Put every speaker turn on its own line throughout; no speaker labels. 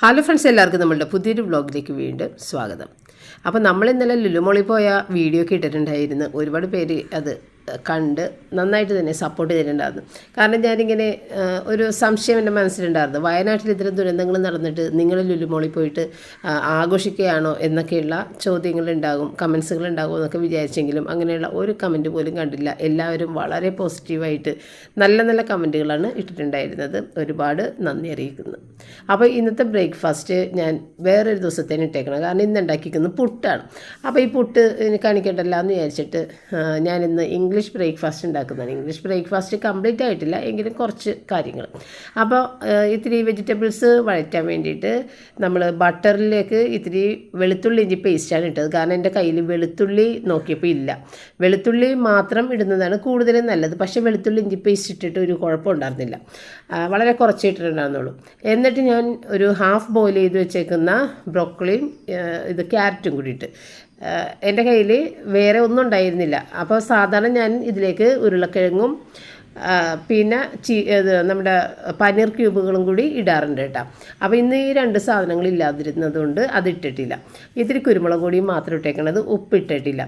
Hello friends എല്ലാവർക്കും നമ്മളുടെ പുതിയൊരു വ്ളോഗിലേക്ക് വീണ്ടും സ്വാഗതം. അപ്പോൾ നമ്മൾ ഇന്നലെ ലുലുമോളി പോയ വീഡിയോ ഒക്കെ ഒരുപാട് പേര് അത് കണ്ട് നന്നായിട്ട് തന്നെ സപ്പോർട്ട് ചെയ്തിട്ടുണ്ടായിരുന്നു. കാരണം ഞാനിങ്ങനെ ഒരു സംശയം എന്റെ മനസ്സിലുണ്ടായിരുന്നു. വയനാട്ടിൽ ഇത്തരം ദുരന്തങ്ങൾ നടന്നിട്ട് നിങ്ങൾ ലുലുമോളിൽ പോയിട്ട് ആഘോഷിക്കുകയാണോ എന്നൊക്കെയുള്ള ചോദ്യങ്ങളുണ്ടാകും കമൻസുകൾ ഉണ്ടാകും എന്നൊക്കെ വിചാരിച്ചെങ്കിലും അങ്ങനെയുള്ള ഒരു കമന്റ് പോലും കണ്ടില്ല. എല്ലാവരും വളരെ പോസിറ്റീവായിട്ട് നല്ല നല്ല കമന്റുകളാണ് ഇട്ടിട്ടുണ്ടായിരുന്നത്. ഒരുപാട് നന്ദി അറിയിക്കുന്നു. അപ്പോൾ ഇന്നത്തെ ബ്രേക്ക്ഫാസ്റ്റ് ഞാൻ വേറൊരു ദിവസത്തേന് ഇട്ടേക്കണം. കാരണം ഇന്ന് ഉണ്ടാക്കിയിരിക്കുന്നത് പുട്ടാണ്. അപ്പോൾ ഈ പുട്ട് കാണിക്കണ്ടല്ലോ എന്ന് വിചാരിച്ചിട്ട് ഞാനിന്ന് ഇംഗ്ലീഷ് ബ്രേക്ക്ഫാസ്റ്റ് ഉണ്ടാക്കുന്നതാണ്. ഇംഗ്ലീഷ് ബ്രേക്ക്ഫാസ്റ്റ് കംപ്ലീറ്റ് ആയിട്ടില്ല എങ്കിലും കുറച്ച് കാര്യങ്ങൾ. അപ്പോൾ ഇത്തിരി വെജിറ്റബിൾസ് വഴറ്റാൻ വേണ്ടിയിട്ട് നമ്മൾ ബട്ടറിലേക്ക് ഇത്തിരി വെളുത്തുള്ളി ഇഞ്ചി പേസ്റ്റാണ് ഇട്ടത്. കാരണം എന്റെ കയ്യിൽ വെളുത്തുള്ളി നോക്കിയപ്പോൾ ഇല്ല. വെളുത്തുള്ളി മാത്രം ഇടുന്നതാണ് കൂടുതലും നല്ലത്. പക്ഷേ വെളുത്തുള്ളി ഇഞ്ചി പേസ്റ്റ് ഇട്ടിട്ട് ഒരു കുഴപ്പമുണ്ടായിരുന്നില്ല വളരെ കുറച്ച് ഇട്ടിട്ടുണ്ടായിരുന്നുള്ളൂ. എന്നിട്ട് ഞാൻ ഒരു ഹാഫ് ബോയിൽ ചെയ്ത് വെച്ചേക്കുന്ന ബ്രോക്കളിയും ഇത് ക്യാരറ്റും കൂടിയിട്ട് എന്റെ കയ്യിൽ വേറെ ഒന്നും ഉണ്ടായിരുന്നില്ല. അപ്പോൾ സാധാരണ ഞാൻ ഇതിലേക്ക് ഉരുളക്കിഴങ്ങും പിന്നെ ചീ നമ്മുടെ പനീർ ക്യൂബുകളും കൂടി ഇടാറുണ്ട് കേട്ടോ. അപ്പോൾ ഇന്ന് ഈ രണ്ട് സാധനങ്ങൾ ഇല്ലാതിരുന്നത് കൊണ്ട് അത് ഇട്ടിട്ടില്ല. ഇത്തിരി കുരുമുളക് പൊടിയും മാത്രം ഇട്ടേക്കണത് ഉപ്പിട്ടിട്ടില്ല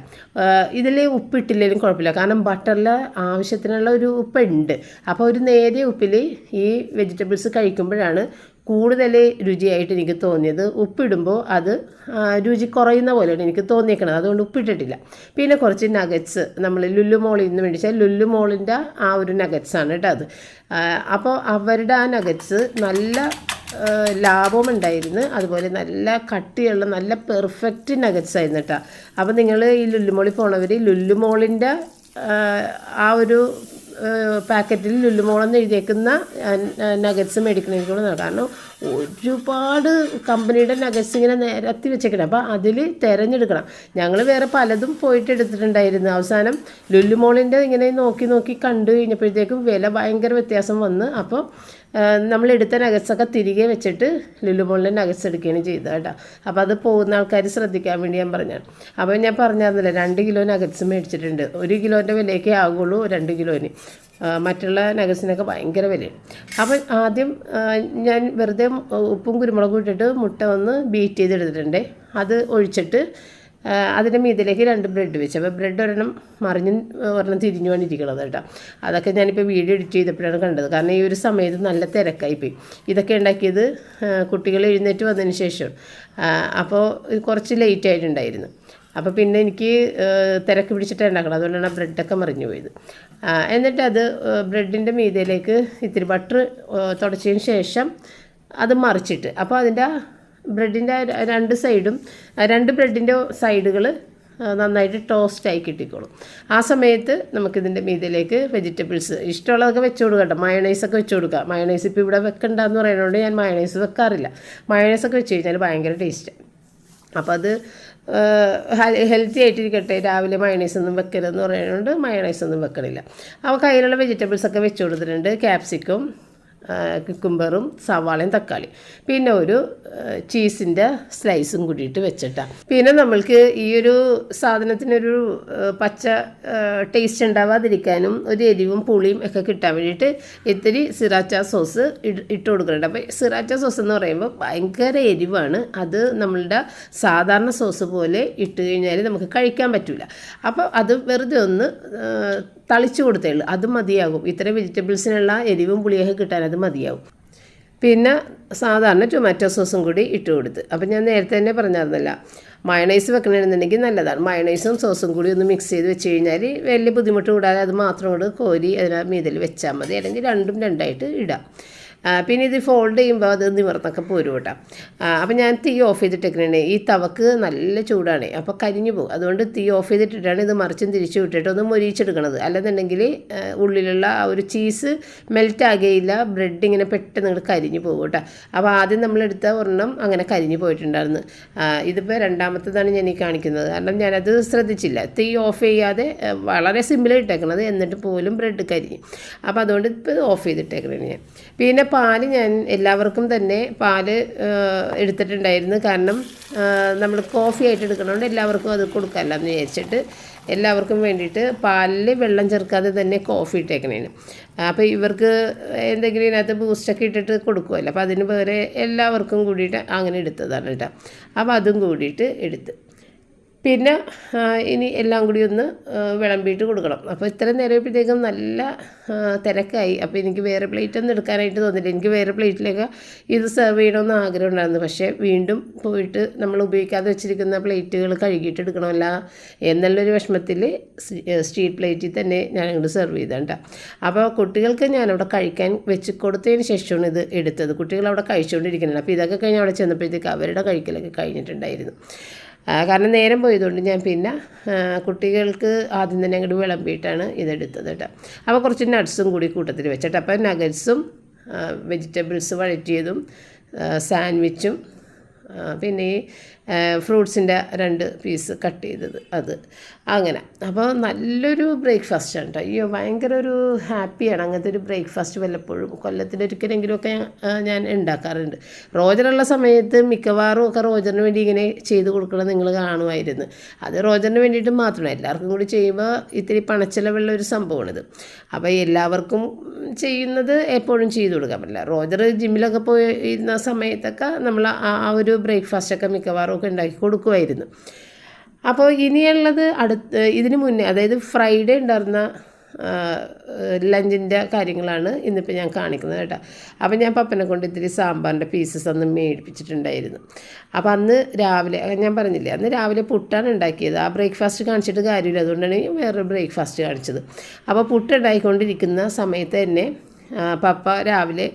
ഇതിൽ ഉപ്പിട്ടില്ലെങ്കിലും കുഴപ്പമില്ല. കാരണം ബട്ടറിൽ ആവശ്യത്തിനുള്ള ഒരു ഉപ്പുണ്ട്. അപ്പോൾ ഒരു നേരിയ ഉപ്പിൽ ഈ വെജിറ്റബിൾസ് കഴിക്കുമ്പോഴാണ് കൂടുതൽ രുചിയായിട്ട് എനിക്ക് തോന്നിയത് ഉപ്പിടുമ്പോൾ അത് രുചി കുറയുന്ന പോലെയാണ് എനിക്ക് തോന്നിയേക്കണത്. അതുകൊണ്ട് ഉപ്പിട്ടിട്ടില്ല. പിന്നെ കുറച്ച് നഗറ്റ്സ് നമ്മൾ ലുല്ലു മോളിൽ നിന്ന് മേടിച്ചാൽ ആ ഒരു നഗറ്റ്സാണ് കേട്ടോ അത്. അപ്പോൾ അവരുടെ ആ നഗറ്റ്സ് നല്ല ലാഭവും ഉണ്ടായിരുന്നു. അതുപോലെ നല്ല കട്ടിയുള്ള നല്ല പെർഫെക്റ്റ് നഗറ്റ്സ് ആയിരുന്നു കേട്ടോ. അപ്പോൾ നിങ്ങൾ ഈ ലുല്ലുമോളിൽ പോണവർ ലുല്ലുമോളിന്റെ ആ ഒരു പാക്കറ്റിൽ ലുല്ലുമോളെന്ന് എഴുതിയേക്കുന്ന നഗറ്റ്സ് മേടിക്കണമെങ്കിൽ കാരണം ഒരുപാട് കമ്പനിയുടെ നഗസ് ഇങ്ങനെ നിരത്തി വെച്ചേക്കണം. അപ്പോൾ അതിൽ തിരഞ്ഞെടുക്കണം. ഞങ്ങൾ വേറെ പലതും പോയിട്ട് എടുത്തിട്ടുണ്ടായിരുന്നു. അവസാനം ലുല്ലുമോളിന്റെ ഇങ്ങനെ നോക്കി നോക്കി കണ്ടു കഴിഞ്ഞപ്പോഴത്തേക്കും വില ഭയങ്കര വ്യത്യാസം വന്ന്. അപ്പോൾ നമ്മൾ എടുത്ത നഗസൊക്കെ തിരികെ വെച്ചിട്ട് ലുലുമോളിലെ നഗസ് എടുക്കുകയാണ് ചെയ്തത് കേട്ടോ. അപ്പോൾ അത് പോകുന്ന ആൾക്കാർ ശ്രദ്ധിക്കാൻ വേണ്ടി ഞാൻ പറഞ്ഞാണ്. അപ്പോൾ ഞാൻ പറഞ്ഞായിരുന്നില്ല രണ്ട് കിലോ നഗസ് മേടിച്ചിട്ടുണ്ട്. ഒരു കിലോന്റെ വിലയൊക്കെ ആകുള്ളൂ രണ്ട് കിലോന്. മറ്റുള്ള നഗസിനൊക്കെ ഭയങ്കര വിലയാണ് അപ്പം ആദ്യം ഞാൻ വെറുതെ ഉപ്പും കുരുമുളകും ഇട്ടിട്ട് മുട്ട ഒന്ന് ബീറ്റ് ചെയ്തെടുത്തിട്ടുണ്ട്. അത് ഒഴിച്ചിട്ട് അതിന്റെ മീതിലേക്ക് രണ്ട് ബ്രെഡ് വെച്ചു. അപ്പോൾ ബ്രെഡ് ഒരെണ്ണം മറിഞ്ഞ് ഒരെണ്ണം തിരിഞ്ഞു ഇരിക്കണത് കേട്ടോ. അതൊക്കെ ഞാനിപ്പോൾ വീഡിയോ എഡിറ്റ് ചെയ്തപ്പോഴാണ് കണ്ടത്. കാരണം ഈ ഒരു സമയത്ത് നല്ല തിരക്കായി പോയി ഇതൊക്കെ ഉണ്ടാക്കിയത് കുട്ടികൾ എഴുന്നേറ്റ് വന്നതിന് ശേഷം. അപ്പോൾ കുറച്ച് ലേറ്റ് ആയിട്ടുണ്ടായിരുന്നു. അപ്പോൾ പിന്നെ എനിക്ക് തിരക്ക് പിടിച്ചിട്ട് ഉണ്ടാക്കണം അതുകൊണ്ടാണ് ആ ബ്രെഡൊക്കെ മറിഞ്ഞു പോയത്. എന്നിട്ട് അത് ബ്രെഡിന്റെ മീതയിലേക്ക് ഇത്തിരി ബട്ടർ തുടച്ചതിന് ശേഷം അത് മറിച്ചിട്ട് അപ്പോൾ അതിന്റെ ബ്രെഡിന്റെ രണ്ട് സൈഡും രണ്ട് ബ്രെഡിന്റെ സൈഡുകൾ നന്നായിട്ട് ടോസ്റ്റ് ആയി കിട്ടിക്കോളും. ആ സമയത്ത് നമുക്കിതിന്റെ മീതിലേക്ക് വെജിറ്റബിൾസ് ഇഷ്ടമുള്ളതൊക്കെ വെച്ച് കൊടുക്കട്ടെ മയണൈസൊക്കെ വെച്ച് കൊടുക്കുക മയണൈസ് ഇപ്പോൾ ഇവിടെ വെക്കണ്ടെന്ന് പറയുന്നതുകൊണ്ട് ഞാൻ മയണൈസ് വെക്കാറില്ല. മയണൈസൊക്കെ വെച്ച് കഴിഞ്ഞാൽ ഭയങ്കര ടേസ്റ്റ്. അപ്പോൾ അത് ഹെൽത്തി ആയിട്ടിരിക്കട്ടെ. രാവിലെ മയണൈസ് ഒന്നും വെക്കരുതെന്ന് പറയുന്നതുകൊണ്ട് മയണൈസ് ഒന്നും വെക്കണില്ല. അപ്പോൾ കയ്യിലുള്ള വെജിറ്റബിൾസൊക്കെ വെച്ച് കൊടുത്തിട്ടുണ്ട്. ക്യാപ്സിക്കും കുക്കുംബറും സവാളയും തക്കാളി. പിന്നെ ഒരു ചീസിന്റെ സ്ലൈസും കൂടിയിട്ട് വെച്ചിട്ടാണ് പിന്നെ നമ്മൾക്ക് ഈ ഒരു സാധനത്തിനൊരു പച്ച ടേസ്റ്റ് ഉണ്ടാവാതിരിക്കാനും ഒരു എരിവും പുളിയും ഒക്കെ കിട്ടാൻ വേണ്ടിയിട്ട് ഇത്തിരി സിറാച്ച സോസ് ഇട്ട് കൊടുക്കുന്നുണ്ട്. അപ്പോൾ സിറാച്ച സോസ് എന്ന് പറയുമ്പോൾ ഭയങ്കര എരിവാണ്. അത് നമ്മളുടെ സാധാരണ സോസ് പോലെ ഇട്ട് കഴിഞ്ഞാൽ നമുക്ക് കഴിക്കാൻ പറ്റില്ല അപ്പോൾ അത് വെറുതെ ഒന്ന് തളിച്ചു കൊടുത്തേ ഉള്ളൂ. അത് മതിയാകും. ഇത്തരം വെജിറ്റബിൾസിനുള്ള എരിവും പുളിയൊക്കെ കിട്ടാൻ അത് മതിയാകും. പിന്നെ സാധാരണ ടൊമാറ്റോ സോസും കൂടി ഇട്ട് കൊടുത്ത്. അപ്പം ഞാൻ നേരത്തെ തന്നെ പറഞ്ഞായിരുന്നല്ല മയണൈസ് വെക്കണമെന്നുണ്ടെങ്കിൽ നല്ലതാണ്. മയണൈസും സോസും കൂടി ഒന്ന് മിക്സ് ചെയ്ത് വെച്ച് കഴിഞ്ഞാൽ വലിയ ബുദ്ധിമുട്ട് കൂടാതെ അത് മാത്രം കൂടെ കോരി അതിന് മീതിൽ വെച്ചാൽ മതി. അല്ലെങ്കിൽ രണ്ടും രണ്ടായിട്ട് ഇടാം. പിന്നെ ഇത് ഫോൾഡ് ചെയ്യുമ്പോൾ അത് നിവർന്നൊക്കെ പോരും കേട്ടോ. അപ്പം ഞാൻ തീ ഓഫ് ചെയ്തിട്ടേക്കണേ ഈ തവക്ക് നല്ല ചൂടാണ്. അപ്പോൾ കരിഞ്ഞു പോകും. അതുകൊണ്ട് തീ ഓഫ് ചെയ്തിട്ടിട്ടാണ് ഇത് മറിച്ചും തിരിച്ചു വിട്ടിട്ട് ഒന്ന് മൊരിച്ചെടുക്കണത് അല്ലെന്നുണ്ടെങ്കിൽ ഉള്ളിലുള്ള ആ ഒരു ചീസ് മെൽറ്റ് ആകുകയില്ല ബ്രെഡ് ഇങ്ങനെ പെട്ടെന്ന് ഇങ്ങോട്ട് കരിഞ്ഞു പോകും കേട്ടോ. അപ്പോൾ ആദ്യം നമ്മളെടുത്ത ഒരെണ്ണം അങ്ങനെ കരിഞ്ഞു പോയിട്ടുണ്ടായിരുന്നു. ഇതിപ്പോൾ രണ്ടാമത്തേതാണ് ഞാൻ ഈ കാണിക്കുന്നത്. കാരണം ഞാനത് ശ്രദ്ധിച്ചില്ല. തീ ഓഫ് ചെയ്യാതെ വളരെ സിമ്പിൾ ഇട്ടേക്കണത്. എന്നിട്ട് പോലും ബ്രെഡ് കരിഞ്ഞു. അപ്പോൾ അതുകൊണ്ട് ഇപ്പോൾ ഓഫ് ചെയ്തിട്ടേക്കണേ ഞാൻ. പിന്നെ പാൽ ഞാൻ എല്ലാവർക്കും തന്നെ പാൽ എടുത്തിട്ടുണ്ടായിരുന്നു. കാരണം നമ്മൾ കോഫി ആയിട്ട് എടുക്കണോണ്ട് എല്ലാവർക്കും അത് കൊടുക്കാമല്ലോ എന്ന് വിചാരിച്ചിട്ട് എല്ലാവർക്കും വേണ്ടിയിട്ട് പാലിൽ വെള്ളം ചേർക്കാതെ തന്നെ കോഫി ഇട്ടേക്കണേന്. അപ്പോൾ ഇവർക്ക് എന്തെങ്കിലും ഇതിനകത്ത് ബൂസ്റ്റൊക്കെ ഇട്ടിട്ട് കൊടുക്കുമല്ലോ അപ്പോൾ അതിന് പകരം എല്ലാവർക്കും കൂടിയിട്ട് അങ്ങനെ എടുത്തതാണ് കേട്ടോ അപ്പോൾ അതും കൂടിയിട്ട് എടുത്ത്. പിന്നെ ഇനി എല്ലാം കൂടി ഒന്ന് വിളമ്പിയിട്ട് കൊടുക്കണം. അപ്പോൾ ഇത്രയും നേരമായപ്പോഴത്തേക്കും നല്ല തിരക്കായി. അപ്പോൾ എനിക്ക് വേറെ പ്ലേറ്റ് ഒന്നും എടുക്കാനായിട്ട് തോന്നില്ല. എനിക്ക് വേറെ പ്ലേറ്റിലേക്ക് ഇത് സെർവ് ചെയ്യണമെന്ന് ആഗ്രഹം ഉണ്ടായിരുന്നു. പക്ഷേ വീണ്ടും പോയിട്ട് നമ്മൾ ഉപയോഗിക്കാതെ വെച്ചിരിക്കുന്ന പ്ലേറ്റുകൾ കഴുകിയിട്ട് എടുക്കണമല്ല എന്നുള്ളൊരു വിഷമത്തിൽ സ്ട്രീറ്റ് പ്ലേറ്റിൽ തന്നെ ഞാൻ അങ്ങോട്ട് സെർവ് ചെയ്തേണ്ട അപ്പോൾ കുട്ടികൾക്ക് ഞാനവിടെ കഴിക്കാൻ വെച്ച് കൊടുത്തതിന് ശേഷമാണ് ഇത് എടുത്തത്. കുട്ടികൾ അവിടെ കഴിച്ചുകൊണ്ടിരിക്കുന്നുണ്ട്. അപ്പോൾ ഇതൊക്കെ കഴിഞ്ഞ് അവിടെ ചെന്നപ്പോഴത്തേക്ക് അവരുടെ കഴിക്കലൊക്കെ കഴിഞ്ഞിട്ടുണ്ടായിരുന്നു. കാരണം നേരം പോയതുകൊണ്ട് ഞാൻ പിന്നെ കുട്ടികൾക്ക് ആദ്യം തന്നെ അങ്ങോട്ട് വിളമ്പിയിട്ടാണ് ഇതെടുത്തത് കേട്ടോ. അപ്പോൾ കുറച്ച് നട്ട്സും കൂടി കൂട്ടത്തിൽ വെച്ചിട്ട് അപ്പോൾ നഗറ്റ്സും വെജിറ്റബിൾസ് വഴറ്റിയതും സാൻഡ്വിച്ചും പിന്നെ ഈ ഫ്രൂട്ട്സിന്റെ രണ്ട് പീസ് കട്ട് ചെയ്തത് അത്. അങ്ങനെ. അപ്പോൾ നല്ലൊരു ബ്രേക്ക്ഫാസ്റ്റ് ആണ് കേട്ടോ അയ്യോ ഭയങ്കര ഒരു ഹാപ്പിയാണ്. അങ്ങനത്തെ ഒരു ബ്രേക്ക്ഫാസ്റ്റ് വല്ലപ്പോഴും കൊല്ലത്തിലൊരിക്കലെങ്കിലുമൊക്കെ ഞാൻ ഉണ്ടാക്കാറുണ്ട്. റോജറുള്ള സമയത്ത് മിക്കവാറും ഒക്കെ റോജറിന് വേണ്ടി ഇങ്ങനെ ചെയ്ത് കൊടുക്കണം നിങ്ങൾ കാണുമായിരുന്നു. അത് റോജറിന് വേണ്ടിയിട്ട് മാത്രമല്ല എല്ലാവർക്കും കൂടി ചെയ്യുമ്പോൾ ഇത്തിരി പണച്ചിലവുള്ള ഒരു സംഭവമാണിത്. അപ്പോൾ എല്ലാവർക്കും ചെയ്യുന്നത് എപ്പോഴും ചെയ്തു കൊടുക്കാൻ പറ്റില്ല. റോജർ ജിമ്മിലൊക്കെ പോയി ഇരുന്ന സമയത്തൊക്കെ നമ്മൾ ആ ഒരു ബ്രേക്ക്ഫാസ്റ്റൊക്കെ മിക്കവാറും ഒക്കെ ഉണ്ടാക്കി കൊടുക്കുമായിരുന്നു അപ്പോൾ ഇനിയുള്ളത് അടുത്ത് ഇതിന് മുന്നേ അതായത് ഫ്രൈഡേ ഉണ്ടായിരുന്ന ലഞ്ചിന്റെ കാര്യങ്ങളാണ് ഇന്നിപ്പോൾ ഞാൻ കാണിക്കുന്നത് കേട്ടോ. അപ്പോൾ ഞാൻ പപ്പനെ കൊണ്ട് ഇത്തിരി സാമ്പാറിന്റെ പീസസ് അന്ന് മേടിപ്പിച്ചിട്ടുണ്ടായിരുന്നു. അപ്പോൾ അന്ന് രാവിലെ ഞാൻ പറഞ്ഞില്ലേ അന്ന് രാവിലെ പുട്ടാണ് ഉണ്ടാക്കിയത്. ആ ബ്രേക്ക്ഫാസ്റ്റ് കാണിച്ചിട്ട് കാര്യമില്ല. അതുകൊണ്ടാണ് വേറൊരു ബ്രേക്ക്ഫാസ്റ്റ് കാണിച്ചത്. അപ്പോൾ പുട്ടുണ്ടായിക്കൊണ്ടിരിക്കുന്ന സമയത്ത് തന്നെ പപ്പ രാവിലെ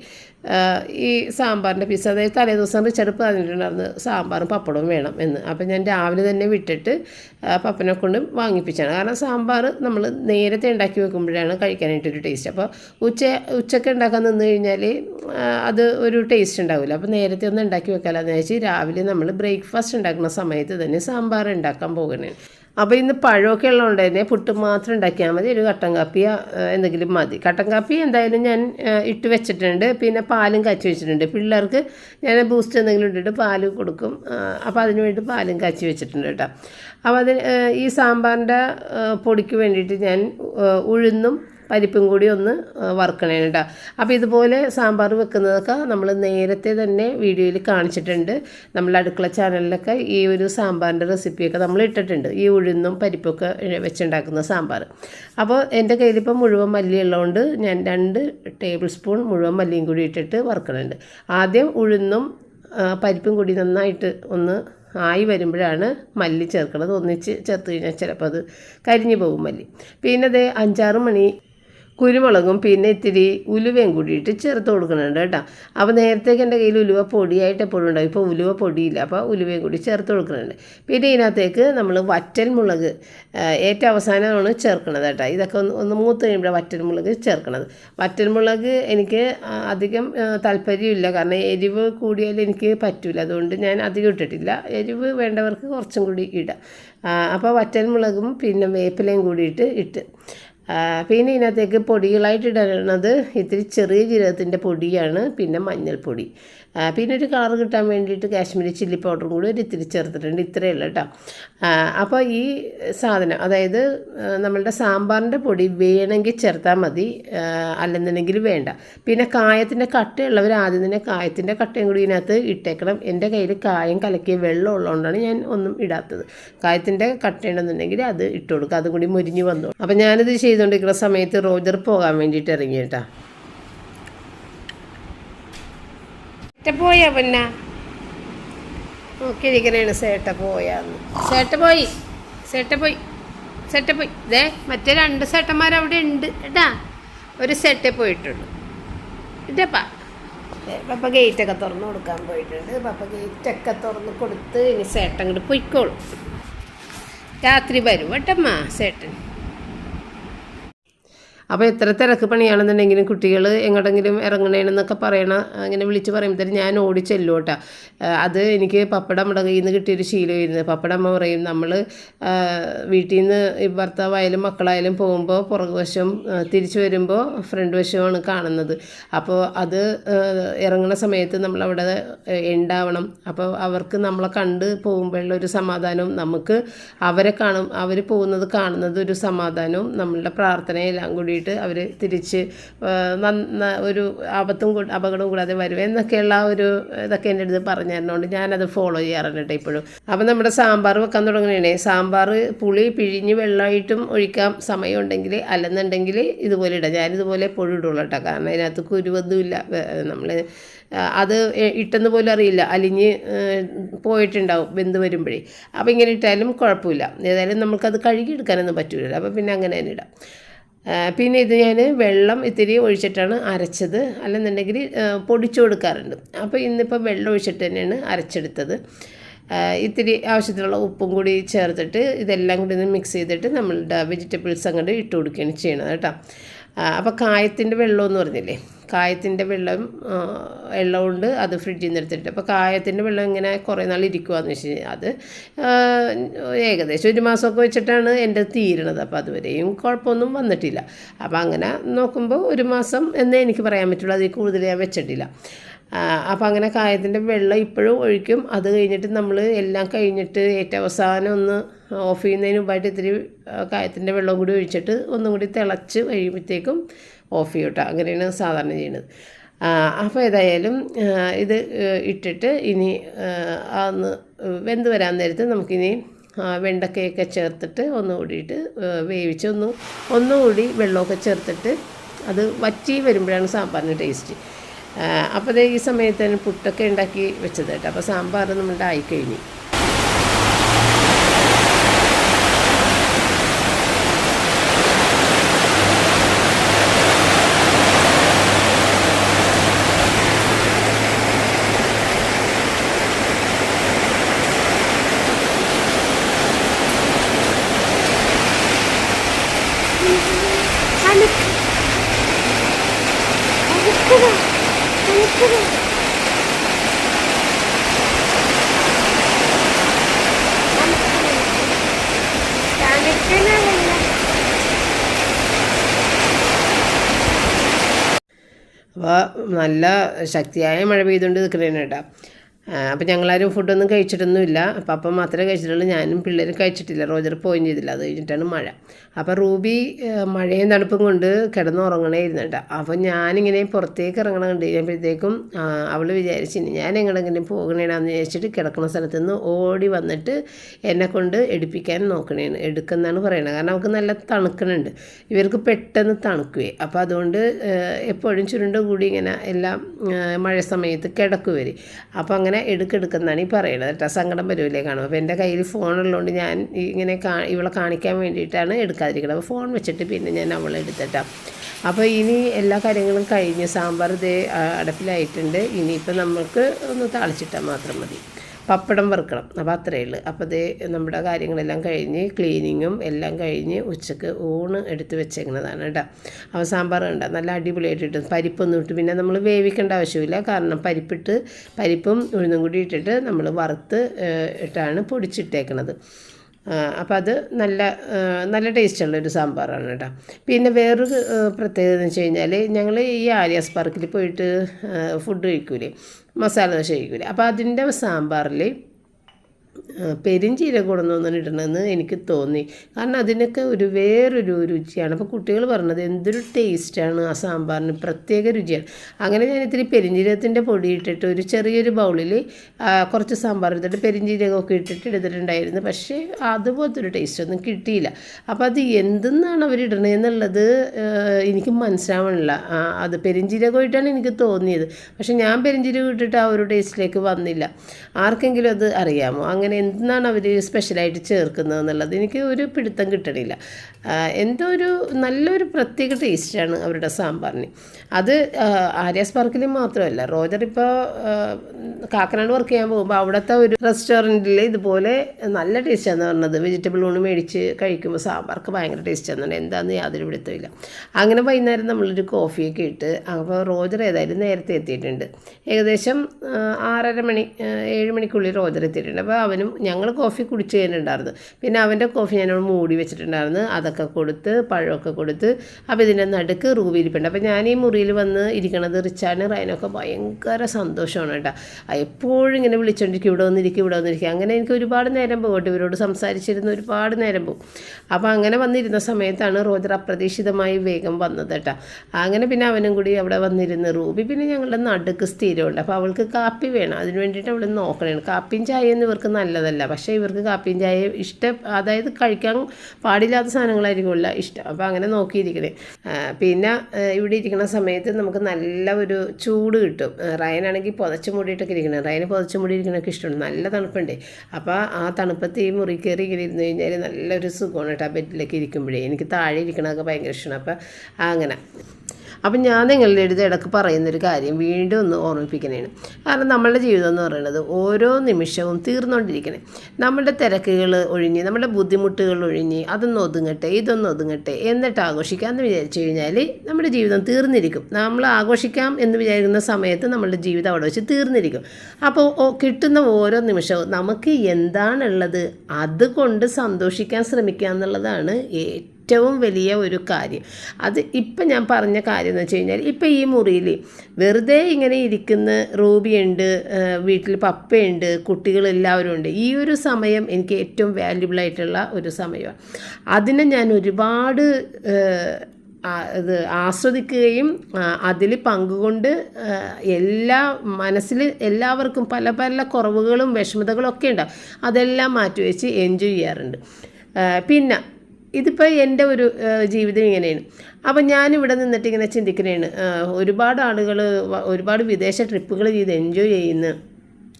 ഈ സാമ്പാറിന്റെ പീസ് അതായത് തലേ ദിവസം റിച്ചർഡ് പറഞ്ഞിട്ടുണ്ടായിരുന്നു സാമ്പാറും പപ്പടവും വേണം എന്ന്. അപ്പം ഞാൻ രാവിലെ തന്നെ വിട്ടിട്ട് പപ്പനെ കൊണ്ട് വാങ്ങിപ്പിച്ചാണ് കാരണം സാമ്പാർ നമ്മൾ നേരത്തെ ഉണ്ടാക്കി വെക്കുമ്പോഴാണ് കഴിക്കാനായിട്ടൊരു ടേസ്റ്റ് അപ്പോൾ ഉച്ച ഉച്ചയ്ക്ക് ഉണ്ടാക്കാൻ നിന്ന് കഴിഞ്ഞാൽ അത് ഒരു ടേസ്റ്റ് ഉണ്ടാവില്ല. അപ്പോൾ നേരത്തെ ഒന്ന് ഉണ്ടാക്കി വെക്കാമെന്ന് വെച്ചാൽ രാവിലെ നമ്മൾ ബ്രേക്ക്ഫാസ്റ്റ് ഉണ്ടാക്കുന്ന സമയത്ത് തന്നെ സാമ്പാർ ഉണ്ടാക്കാൻ പോകണേ. അപ്പോൾ ഇന്ന് പഴമൊക്കെ ഉള്ളതുകൊണ്ട് തന്നെ പുട്ട് മാത്രം ഉണ്ടാക്കിയാൽ മതി. ഒരു കട്ടൻ കാപ്പി എന്തെങ്കിലും മതി. കട്ടൻ കാപ്പി എന്തായാലും ഞാൻ ഇട്ട് വെച്ചിട്ടുണ്ട്. പിന്നെ പാലും കാച്ചി വെച്ചിട്ടുണ്ട്. പിള്ളേർക്ക് ഞാൻ ബൂസ്റ്റ് എന്തെങ്കിലും ഇട്ടിട്ട് പാൽ കൊടുക്കും. അപ്പോൾ അതിന് വേണ്ടി പാലും കാച്ചി വെച്ചിട്ടുണ്ട് കേട്ടോ. അപ്പോൾ അതിന് ഈ സാമ്പാറിന്റെ പൊടിക്ക് വേണ്ടിയിട്ട് ഞാൻ ഉഴുന്നും പരിപ്പും കൂടി ഒന്ന് വറുക്കണേ കേട്ടോ അപ്പോൾ ഇതുപോലെ സാമ്പാർ വെക്കുന്നതൊക്കെ നമ്മൾ നേരത്തെ തന്നെ വീഡിയോയിൽ കാണിച്ചിട്ടുണ്ട്. നമ്മൾ അടുക്കള ചാനലിലൊക്കെ ഈ ഒരു സാമ്പാറിന്റെ റെസിപ്പിയൊക്കെ നമ്മൾ ഇട്ടിട്ടുണ്ട്. ഈ ഉഴുന്നും പരിപ്പൊക്കെ വെച്ചുണ്ടാക്കുന്ന സാമ്പാർ. അപ്പോൾ എന്റെ കയ്യിലിപ്പോൾ മുഴുവൻ മല്ലി ഉള്ളതുകൊണ്ട് ഞാൻ രണ്ട് ടേബിൾ സ്പൂൺ മുഴുവൻ മല്ലിയും കൂടി ഇട്ടിട്ട് വറുക്കണുണ്ട്. ആദ്യം ഉഴുന്നും പരിപ്പും കൂടി നന്നായിട്ട് ഒന്ന് ആയി വരുമ്പോഴാണ് മല്ലി ചേർക്കുന്നത് ഒന്നിച്ച് ചേർത്ത് കഴിഞ്ഞാൽ ചിലപ്പോൾ അത് കരിഞ്ഞു പോകും മല്ലി. പിന്നെ അത് അഞ്ചാറ് മണി കുരുമുളകും പിന്നെ ഇത്തിരി ഉലുവയും കൂടിയിട്ട് ചേർത്ത് കൊടുക്കുന്നുണ്ട് കേട്ടോ. അപ്പോൾ നേരത്തേക്ക് എന്റെ കയ്യിൽ ഉലുവ പൊടിയായിട്ട് എപ്പോഴും ഉണ്ടാവും. ഇപ്പോൾ ഉലുവ പൊടിയില്ല. അപ്പോൾ ഉലുവയും കൂടി ചേർത്ത് കൊടുക്കുന്നുണ്ട്. പിന്നെ ഇതിനകത്തേക്ക് നമ്മൾ വറ്റൽ മുളക് ഏറ്റവും അവസാനമാണ് ചേർക്കുന്നത് കേട്ടോ. ഇതൊക്കെ ഒന്ന് ഒന്ന് മൂത്ത് കഴിയുമ്പോൾ വറ്റൽ മുളക് ചേർക്കണത് വറ്റൽ മുളക് എനിക്ക് അധികം താല്പര്യമില്ല. കാരണം എരിവ് കൂടിയാൽ എനിക്ക് പറ്റില്ല അതുകൊണ്ട് ഞാൻ അധികം ഇട്ടിട്ടില്ല. എരിവ് വേണ്ടവർക്ക് കുറച്ചും കൂടി ഇടാം. അപ്പോൾ വറ്റൽ മുളകും പിന്നെ വേപ്പിലയും കൂടിയിട്ട് ഇട്ട്. പിന്നെ ഇതിനകത്തേക്ക് പൊടികളായിട്ട് ഇടുന്നത് ഇത്തിരി ചെറിയ ജീരകത്തിന്റെ പൊടിയാണ് പിന്നെ മഞ്ഞൾപ്പൊടി. പിന്നെ ഒരു കളർ കിട്ടാൻ വേണ്ടിയിട്ട് കാശ്മീരി ചില്ലി പൗഡറും കൂടി ഒരു ഇത്തിരി ചേർത്തിട്ടുണ്ട്. ഇത്രയേ ഉള്ളൂ കേട്ടോ. അപ്പോൾ ഈ സാധനം അതായത് നമ്മളുടെ സാമ്പാറിന്റെ പൊടി വേണമെങ്കിൽ ചേർത്താൽ മതി അല്ലെന്നുണ്ടെങ്കിൽ വേണ്ട. പിന്നെ കായത്തിന്റെ കട്ടയുള്ളവർ ആദ്യം തന്നെ കായത്തിന്റെ കട്ടയും കൂടി ഇതിനകത്ത് ഇട്ടേക്കണം. എന്റെ കയ്യിൽ കായം കലക്കിയ വെള്ളം ഉള്ളതുകൊണ്ടാണ് ഞാൻ ഒന്നും ഇടാത്തത്. കായത്തിന്റെ കട്ടയുണ്ടെന്നുണ്ടെങ്കിൽ അത് ഇട്ട് കൊടുക്കുക. അതും കൂടി മുരിഞ്ഞ് വന്നു അപ്പം ഞാനിത് ചെയ്തുകൊണ്ടിരിക്കുന്ന സമയത്ത് റോജർ പോകാൻ വേണ്ടിയിട്ട് ഇറങ്ങി കേട്ടോ. പോയാ പിന്നെ? നോക്കിയിരിക്കണേണ് സേട്ട പോയാന്ന്. സേട്ട പോയി. സേട്ട പോയി. സെട്ട പോയി. ഇതേ മറ്റേ രണ്ട് സെട്ടന്മാർ അവിടെ ഉണ്ട് കേട്ടാ. ഒരു സെട്ടേ പോയിട്ടുള്ളൂ. ഇട്ടപ്പാ പപ്പ ഗേറ്റൊക്കെ തുറന്ന് കൊടുക്കാൻ പോയിട്ടുണ്ട്. പപ്പ ഗേറ്റൊക്കെ തുറന്ന് കൊടുത്ത് ഇനി പോയിക്കോളും പൊയ്ക്കോളും. രാത്രി വരും കേട്ടമ്മ സേട്ടൻ അപ്പോൾ എത്ര തിരക്ക് പണിയാണെന്നുണ്ടെങ്കിലും കുട്ടികൾ എങ്ങോട്ടെങ്കിലും ഇറങ്ങണേണെന്നൊക്കെ പറയണ അങ്ങനെ വിളിച്ച് പറയുമ്പോഴത്തേനും ഞാൻ ഓടി കേട്ടോ അത് എനിക്ക് പപ്പടം നമ്മുടെ കയ്യിൽ നിന്ന് കിട്ടിയൊരു ശീലമായിരുന്നു. പപ്പടം അമ്മ പറയും നമ്മൾ വീട്ടിൽ നിന്ന് ഭർത്താവായാലും മക്കളായാലും പോകുമ്പോൾ പുറകുവശം തിരിച്ചു വരുമ്പോൾ ഫ്രണ്ട് വശമാണ് കാണുന്നത്. അപ്പോൾ അത് ഇറങ്ങണ സമയത്ത് നമ്മളവിടെ ഉണ്ടാവണം. അപ്പോൾ അവർക്ക് നമ്മളെ കണ്ട് പോകുമ്പോഴുള്ള ഒരു സമാധാനവും നമുക്ക് അവരെ കാണും അവർ പോകുന്നത് കാണുന്നത് ഒരു സമാധാനവും നമ്മളുടെ പ്രാർത്ഥനയെല്ലാം കൂടിയിട്ട് അവർ തിരിച്ച് നന്ന ഒരു ആപത്തും അപകടവും കൂടാതെ വരും എന്നൊക്കെയുള്ള ഒരു ഇതൊക്കെ എന്റെ അടുത്ത് പറഞ്ഞു തരുന്നതുകൊണ്ട് ഞാനത് ഫോളോ ചെയ്യാറുണ്ട് കേട്ടോ ഇപ്പോഴും. അപ്പം നമ്മുടെ സാമ്പാർ വെക്കാൻ തുടങ്ങണേ സാമ്പാർ പുളി പിഴിഞ്ഞ് വെള്ളമായിട്ടും ഒഴിക്കാം സമയമുണ്ടെങ്കിൽ അല്ലെന്നുണ്ടെങ്കിൽ ഇതുപോലെ ഇടാം. ഞാനിതുപോലെ എപ്പോഴും ഇടുള്ളൂ കേട്ടോ. കാരണം അതിനകത്ത് കുരുവൊന്നുമില്ല. നമ്മൾ അത് ഇട്ടെന്ന് പോലും അറിയില്ല. അലിഞ്ഞ് പോയിട്ടുണ്ടാവും വെന്ത് വരുമ്പോഴേ. അപ്പോൾ ഇങ്ങനെ ഇട്ടാലും കുഴപ്പമില്ല. ഏതായാലും നമുക്കത് കഴുകിയെടുക്കാനൊന്നും പറ്റില്ല അപ്പോൾ പിന്നെ അങ്ങനെ തന്നെ ഇടാം. പിന്നെ ഇത് ഞാൻ വെള്ളം ഇത്തിരി ഒഴിച്ചിട്ടാണ് അരച്ചത്. അല്ലെന്നുണ്ടെങ്കിൽ പൊടിച്ചു കൊടുക്കാറുണ്ട്. അപ്പോൾ ഇന്നിപ്പോൾ വെള്ളം ഒഴിച്ചിട്ട് തന്നെയാണ് അരച്ചെടുത്തത്. ഇത്തിരി ആവശ്യത്തിനുള്ള ഉപ്പും കൂടി ചേർത്തിട്ട് ഇതെല്ലാം കൂടി ഒന്ന് മിക്സ് ചെയ്തിട്ട് നമ്മളുടെ വെജിറ്റബിൾസ് അങ്ങോട്ട് ഇട്ട് കൊടുക്കുകയാണ് ചെയ്യണത് കേട്ടോ. അപ്പോൾ കായത്തിന്റെ വെള്ളം എന്ന് പറഞ്ഞില്ലേ? കായത്തിന്റെ വെള്ളം വെള്ളമുണ്ട് അത് ഫ്രിഡ്ജിൽ നിന്ന് എടുത്തിട്ട്. അപ്പോൾ കായത്തിന്റെ വെള്ളം ഇങ്ങനെ കുറേ നാൾ ഇരിക്കുവാന്ന് വെച്ച് കഴിഞ്ഞാൽ അത് ഏകദേശം ഒരു മാസമൊക്കെ വെച്ചിട്ടാണ് എന്റെ തീരണത്. അപ്പോൾ അതുവരെയും കുഴപ്പമൊന്നും വന്നിട്ടില്ല. അപ്പോൾ അങ്ങനെ നോക്കുമ്പോൾ ഒരു മാസം എന്നേ എനിക്ക് പറയാൻ പറ്റുള്ളൂ. അതിൽ കൂടുതൽ ഞാൻ വെച്ചിട്ടില്ല. അപ്പോൾ അങ്ങനെ കായത്തിന്റെ വെള്ളം ഇപ്പോഴും ഒഴിക്കും. അത് കഴിഞ്ഞിട്ട് നമ്മൾ എല്ലാം കഴിഞ്ഞിട്ട് ഏറ്റവും അവസാനം ഒന്ന് ഓഫ് ചെയ്യുന്നതിന് മുമ്പായിട്ട് ഇത്തിരി കായത്തിന്റെ വെള്ളം കൂടി ഒഴിച്ചിട്ട് ഒന്നും കൂടി തിളച്ച് കഴിയുമ്പോഴത്തേക്കും ഓഫ് ചെയ്യും കേട്ടോ അങ്ങനെയാണ് സാധാരണ ചെയ്യുന്നത് അപ്പോൾ ഏതായാലും ഇത് ഇട്ടിട്ട് ഇനി അന്ന് വെന്ത് വരാൻ നേരത്ത് നമുക്കിനി വെണ്ടക്കയൊക്കെ ചേർത്തിട്ട് ഒന്ന് കൂടിയിട്ട് വേവിച്ച് ഒന്ന് ഒന്നുകൂടി വെള്ളമൊക്കെ ചേർത്തിട്ട് അത് വറ്റി വരുമ്പോഴാണ് സാമ്പാറിന് ടേസ്റ്റ് അപ്പോൾ ഈ സമയത്ത് തന്നെ പുട്ടൊക്കെ ഉണ്ടാക്കി വെച്ചത് കേട്ടോ അപ്പോൾ സാമ്പാർ നമ്മളുടെ ആയിക്കഴിഞ്ഞു. നല്ല ശക്തിയായ മഴ പെയ്തുകൊണ്ട് നിൽക്കണേന് കേട്ടോ അപ്പം ഞങ്ങളാരും ഫുഡൊന്നും കഴിച്ചിട്ടൊന്നുമില്ല. അപ്പം അപ്പം മാത്രമേ കഴിച്ചിട്ടുള്ളൂ. ഞാനും പിള്ളേരും കഴിച്ചിട്ടില്ല. റോജർ പോയും ചെയ്തില്ല. അത് കഴിഞ്ഞിട്ടാണ് മഴ. അപ്പോൾ റൂബി മഴയും തണുപ്പും കൊണ്ട് കിടന്നുറങ്ങണേ ഇരുന്നുണ്ട് അപ്പോൾ ഞാനിങ്ങനെ പുറത്തേക്ക് ഇറങ്ങണ കണ്ട് കഴിഞ്ഞപ്പോഴത്തേക്കും അവൾ വിചാരിച്ചു ഞാൻ എങ്ങനെങ്കിലും പോകണേണെന്ന് വിചാരിച്ചിട്ട് കിടക്കുന്ന സ്ഥലത്ത് നിന്ന് ഓടി വന്നിട്ട് എന്നെ കൊണ്ട് എടുപ്പിക്കാൻ നോക്കണേന്ന് എടുക്കുന്നതാണ് പറയണത്. കാരണം അവൾക്ക് നല്ല തണുക്കണുണ്ട്. ഇവർക്ക് പെട്ടെന്ന് തണുക്കുവേ. അപ്പോൾ അതുകൊണ്ട് എപ്പോഴും ചുരുണ്ട കൂടി ഇങ്ങനെ എല്ലാം മഴ സമയത്ത് കിടക്കുവരി. അപ്പോൾ അങ്ങനെ ഇങ്ങനെ എടുക്കെടുക്കുന്നതാണ് ഈ പറയുന്നത് കേട്ടോ. സങ്കടം വരുമല്ലേ കാണും. അപ്പോൾ എന്റെ കയ്യിൽ ഫോണുള്ളതുകൊണ്ട് ഞാൻ ഇങ്ങനെ കാ ഇവളെ കാണിക്കാൻ വേണ്ടിയിട്ടാണ് എടുക്കാതിരിക്കുന്നത് അപ്പോൾ ഫോൺ വെച്ചിട്ട് പിന്നെ ഞാൻ അവളെ എടുത്തിട്ടാ അപ്പോൾ ഇനി എല്ലാ കാര്യങ്ങളും കഴിഞ്ഞ് സാമ്പാർ ഇതേ അടപ്പിലായിട്ടുണ്ട്. ഇനിയിപ്പോൾ നമുക്ക് ഒന്ന് താളിച്ചിട്ടാൽ മാത്രം മതി. പപ്പടം വറുക്കണം. അപ്പോൾ അത്രയേ ഉള്ളൂ. അപ്പോൾ അതേ നമ്മുടെ കാര്യങ്ങളെല്ലാം കഴിഞ്ഞ് ക്ലീനിങ്ങും എല്ലാം കഴിഞ്ഞ് ഉച്ചയ്ക്ക് ഊണ് എടുത്ത് വെച്ചേക്കുന്നതാണ് കേട്ടോ. അപ്പോൾ സാമ്പാർ ഉണ്ട് നല്ല അടിപൊളിയായിട്ട് ഇട്ടു പരിപ്പൊന്നും ഇട്ട് പിന്നെ നമ്മൾ വേവിക്കേണ്ട ആവശ്യമില്ല. കാരണം പരിപ്പിട്ട് പരിപ്പും ഉഴുന്നും കൂടി ഇട്ടിട്ട് നമ്മൾ വറുത്ത് ഇട്ടാണ് പൊടിച്ചിട്ടേക്കുന്നത് അപ്പം അത് നല്ല നല്ല ടേസ്റ്റുള്ള ഒരു സാമ്പാറാണ് കേട്ടോ. പിന്നെ വേറൊരു പ്രത്യേകത എന്ന് വെച്ച് കഴിഞ്ഞാൽ ഞങ്ങൾ ഈ ആര്യാസ് പാർക്കിൽ പോയിട്ട് ഫുഡ് കഴിക്കൂലേ? മസാല ദോശ കഴിക്കില്ല അപ്പോൾ അതിന്റെ സാമ്പാറിൽ പെരിഞ്ചീരകം കൊണ്ടൊന്നും ഇടണമെന്ന് എനിക്ക് തോന്നി. കാരണം അതിനൊക്കെ ഒരു വേറൊരു രുചിയാണ്. അപ്പോൾ കുട്ടികൾ പറഞ്ഞത് എന്തൊരു ടേസ്റ്റാണ് ആ സാമ്പാറിന് പ്രത്യേക രുചിയാണ്. അങ്ങനെ ഞാൻ ഇത്തിരി പെരിഞ്ചീരകത്തിന്റെ പൊടി ഇട്ടിട്ട് ഒരു ചെറിയൊരു ബൗളിൽ കുറച്ച് സാമ്പാർ എടുത്തിട്ട് പെരിഞ്ചീരകമൊക്കെ ഇട്ടിട്ട് എടുത്തിട്ടുണ്ടായിരുന്നു. പക്ഷേ അതുപോലത്തെ ഒരു ടേസ്റ്റ് ഒന്നും കിട്ടിയില്ല. അപ്പോൾ അത് എന്തെന്നാണ് അവർ എന്നുള്ളത് എനിക്ക് മനസ്സിലാവണില്ല. അത് പെരിഞ്ചീരകമായിട്ടാണ് എനിക്ക് തോന്നിയത്. പക്ഷേ ഞാൻ പെരിഞ്ചീരകം ഇട്ടിട്ട് ആ ഒരു ടേസ്റ്റിലേക്ക് വന്നില്ല. ആർക്കെങ്കിലും അത് അറിയാമോ? അങ്ങനെ എന്താണ് അവർ സ്പെഷ്യലായിട്ട് ചേർക്കുന്നത് എന്നുള്ളത്? എനിക്ക് ഒരു പിടുത്തം കിട്ടണില്ല. എന്തോ ഒരു നല്ലൊരു പ്രത്യേക ടേസ്റ്റാണ് അവരുടെ സാമ്പാറിന്. അത് ആര്യാസ് പാർക്കിൽ മാത്രമല്ല റോജർ ഇപ്പോൾ കാക്കനാട് വർക്ക് ചെയ്യാൻ പോകുമ്പോൾ അവിടുത്തെ ഒരു റെസ്റ്റോറന്റിൽ ഇതുപോലെ നല്ല ടേസ്റ്റാന്ന് പറഞ്ഞത്. വെജിറ്റബിൾ ഊണ് മേടിച്ച് കഴിക്കുമ്പോൾ സാമ്പാർക്ക് ഭയങ്കര ടേസ്റ്റാന്ന് എന്താണെന്ന് യാതൊരു പിടുത്തമില്ല അങ്ങനെ വൈകുന്നേരം നമ്മളൊരു കോഫിയൊക്കെ ഇട്ട് അപ്പോൾ റോജർ ഏതായാലും നേരത്തെ എത്തിയിട്ടുണ്ട്. ഏകദേശം ആറര മണി ഏഴ് മണിക്കുള്ളിൽ റോജർ എത്തിയിട്ടുണ്ട്. അപ്പോൾ അവനും ഞങ്ങൾ കോഫി കുടിച്ച് കഴിഞ്ഞിട്ടുണ്ടായിരുന്നു. പിന്നെ അവന്റെ കോഫി ഞാനവിടെ മൂടി വെച്ചിട്ടുണ്ടായിരുന്നു. അതൊക്കെ കൊടുത്ത് പഴമൊക്കെ കൊടുത്ത് അപ്പോൾ ഇതിന്റെ നടുക്ക് റൂബി ഇരിപ്പുണ്ട് അപ്പോൾ ഞാൻ ഈ മുറിയിൽ വന്ന് ഇരിക്കണത് റിച്ചാണ് റൈനൊക്കെ ഭയങ്കര സന്തോഷമാണ് കേട്ടോ. എപ്പോഴും ഇങ്ങനെ വിളിച്ചോണ്ടിരിക്കും ഇവിടെ വന്നിരിക്കും ഇവിടെ വന്നിരിക്കും. അങ്ങനെ എനിക്ക് ഒരുപാട് നേരം പോകും കേട്ടോ. ഇവരോട് സംസാരിച്ചിരുന്ന ഒരുപാട് നേരം പോകും. അപ്പോൾ അങ്ങനെ വന്നിരുന്ന സമയത്താണ് റോജർ അപ്രതീക്ഷിതമായി വേഗം വന്നത് കേട്ടോ. അങ്ങനെ പിന്നെ അവനും കൂടി അവിടെ വന്നിരുന്ന് റൂബി പിന്നെ ഞങ്ങളുടെ നടുക്ക് സ്ഥിരമുണ്ട്. അപ്പോൾ അവൾക്ക് കാപ്പി വേണം. അതിന് വേണ്ടിയിട്ട് അവൾ നോക്കണേ കാപ്പിയും ചായയൊന്നും ഇവർക്ക് നല്ലതല്ല. പക്ഷേ ഇവർക്ക് കാപ്പിയും ചായ ഇഷ്ടം അതായത് കഴിക്കാൻ പാടില്ലാത്ത സാധനങ്ങളായിരിക്കുമല്ല ഇഷ്ടം. അപ്പോൾ അങ്ങനെ നോക്കിയിരിക്കണേ. പിന്നെ ഇവിടെ ഇരിക്കുന്ന സമയത്ത് നമുക്ക് നല്ല ഒരു ചൂട് കിട്ടും. റയനാണെങ്കിൽ പുതച്ച് മൂടിയിട്ടൊക്കെ ഇരിക്കണം. റയന് പുതച്ച് മൂടി ഇരിക്കണൊക്കെ ഇഷ്ടമാണ്. നല്ല തണുപ്പുണ്ട്. അപ്പോൾ ആ തണുപ്പത്ത് ഈ മുറി കയറി ഇങ്ങനെ ഇരുന്ന് കഴിഞ്ഞാൽ നല്ലൊരു സുഖമാണ് കേട്ടോ ആ ബെഡിലൊക്കെ ഇരിക്കുമ്പോഴേ. എനിക്ക് താഴെ ഇരിക്കണമൊക്കെ ഭയങ്കര ഇഷ്ടമാണ്. അപ്പോൾ അങ്ങനെ. അപ്പം ഞാൻ നിങ്ങളുടെ അടുത്ത് ഇടയ്ക്ക് പറയുന്നൊരു കാര്യം വീണ്ടും ഒന്ന് ഓർമ്മിപ്പിക്കുന്നതാണ് കാരണം നമ്മളുടെ ജീവിതം എന്ന് പറയുന്നത് ഓരോ നിമിഷവും തീർന്നുകൊണ്ടിരിക്കണേ നമ്മുടെ തിരക്കുകൾ ഒഴിഞ്ഞ് നമ്മുടെ ബുദ്ധിമുട്ടുകൾ ഒഴിഞ്ഞ് അതൊന്ന് ഒതുങ്ങട്ടെ ഇതൊന്ന് ഒതുങ്ങട്ടെ എന്നിട്ട് ആഘോഷിക്കാമെന്ന് വിചാരിച്ചു കഴിഞ്ഞാൽ നമ്മുടെ ജീവിതം തീർന്നിരിക്കും. നമ്മൾ ആഘോഷിക്കാം എന്ന് വിചാരിക്കുന്ന സമയത്ത് നമ്മളുടെ ജീവിതം അവിടെ വെച്ച് തീർന്നിരിക്കും. അപ്പോൾ കിട്ടുന്ന ഓരോ നിമിഷവും നമുക്ക് എന്താണുള്ളത് അതുകൊണ്ട് സന്തോഷിക്കാൻ ശ്രമിക്കുക എന്നുള്ളതാണ് ഏറ്റവും ഏറ്റവും വലിയ ഒരു കാര്യം. അത് ഇപ്പം ഞാൻ പറഞ്ഞ കാര്യം എന്ന് വെച്ച് കഴിഞ്ഞാൽ ഇപ്പം ഈ മുറിയിൽ വെറുതെ ഇങ്ങനെ ഇരിക്കുന്ന റൂബിയുണ്ട് വീട്ടിൽ പപ്പയുണ്ട് കുട്ടികളെല്ലാവരും ഉണ്ട്. ഈ ഒരു സമയം എനിക്ക് ഏറ്റവും വാല്യുബിൾ ആയിട്ടുള്ള ഒരു സമയമാണ്. അതിനെ ഞാൻ ഒരുപാട് അത് ആസ്വദിക്കുകയും അതിൽ പങ്കുകൊണ്ട് എല്ലാ മനസ്സിൽ എല്ലാവർക്കും പല പല കുറവുകളും വിഷമതകളും ഒക്കെ ഉണ്ടാവും. അതെല്ലാം മാറ്റിവെച്ച് എൻജോയ് ചെയ്യാറുണ്ട്. പിന്നെ ഇതിപ്പോൾ എന്റെ ഒരു ജീവിതം ഇങ്ങനെയാണ്. അപ്പം ഞാനിവിടെ നിന്നിട്ട് ഇങ്ങനെ ചിന്തിക്കുന്നതാണ് ഒരുപാട് ആളുകൾ ഒരുപാട് വിദേശ ട്രിപ്പുകൾ ചെയ്ത് എൻജോയ് ചെയ്യുന്നു